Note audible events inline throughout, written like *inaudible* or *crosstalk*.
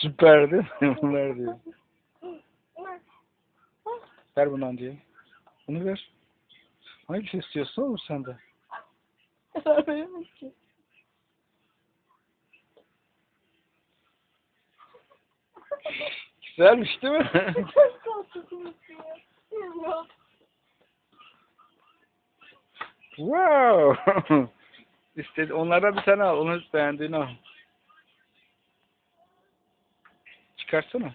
Süperdi. *laughs* Bunlar diyor. Ver bunu diye. Bunu ver. Hangisini istiyorsun oğlum sen de? Vermeyemem ki. Güzelmiş değil mi? *laughs* Wow. İstedi. Onlardan bir tane al. Onu beğendiğini al. Çıkarsana.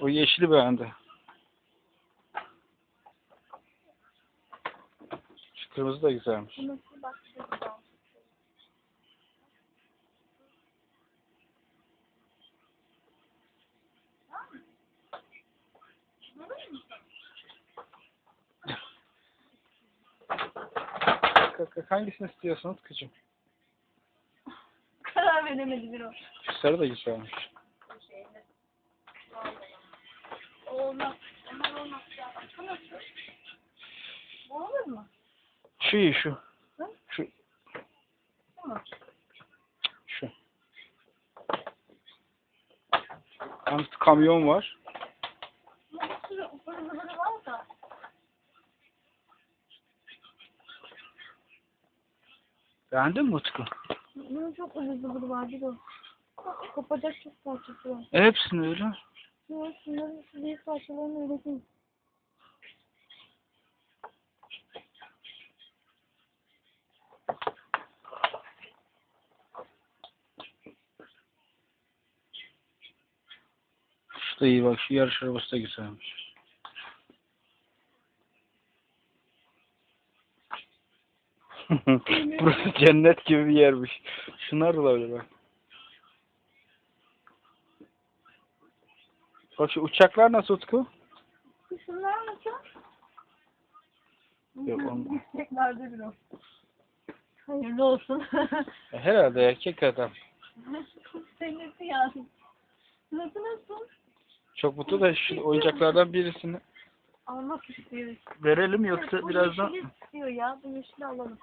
O yeşili beğendi. Şu kırmızı da güzelmiş. Hangisini istiyorsun Utkucuğum? Veremedi bir o. Şu sarı da güzelmiş. Olmaz. Onlar olmaz ya. Bu nasıl? Şu iyi şu. Hı? Şu. Tamam. Şu. Kamyon var. Bir sürü ufak. Beğendin mi Utku? Bunun çok var bir de. Kopacak çok parçası var. E, hepsini öyle. Ya şunların şu büyük parçalarını öyle değil. Şu da iyi bak. Şu yarış arabası da güzelmiş. *laughs* Burası cennet gibi bir yermiş. Şunlar da olabilir bak. Bak şu uçaklar nasıl Utku? Şunlar nasıl? Yok, olmaz. *laughs* Teklerde bir o. Hayırlı olsun. E, Herhalde erkek adam. *laughs* Senesi yani. Nasıl nasıl? Çok mutlu da şu oyuncaklardan birisini Almak istiyoruz. verelim yoksa bu birazdan yeşili istiyor ya. Bu yeşili alalım.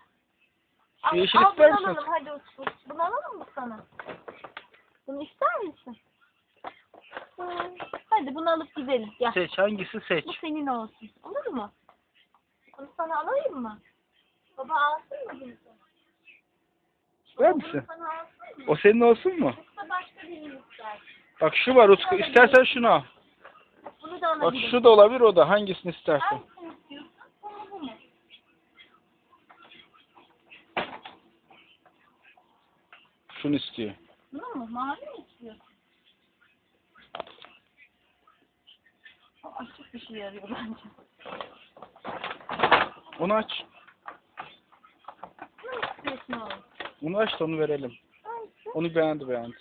Şu Al- yeşil al ister bunu alalım. Hadi otur. Bunu alalım mı sana? Bunu ister misin? Hadi bunu alıp gidelim. Gel. seç hangisi seç. Bu senin olsun. Olur mu? Bunu sana alayım mı? Baba alsın mı bunu sana? Misin? Bunu sana alsın mı? O senin olsun mu? Yoksa başka birini ister. Bak şu var Utku. İstersen şunu al. Bunu da Bak alabilirim. şu da olabilir o da. Hangisini istersen. Hangisini istiyorsun? Bunu bu mu? Şunu istiyor. Bunu mu? Mavi mi istiyorsun? O açık bir şey yarıyor bence. Onu aç. Ne istiyorsun oğlum? Onu aç da onu verelim. Onu beğendi beğendi.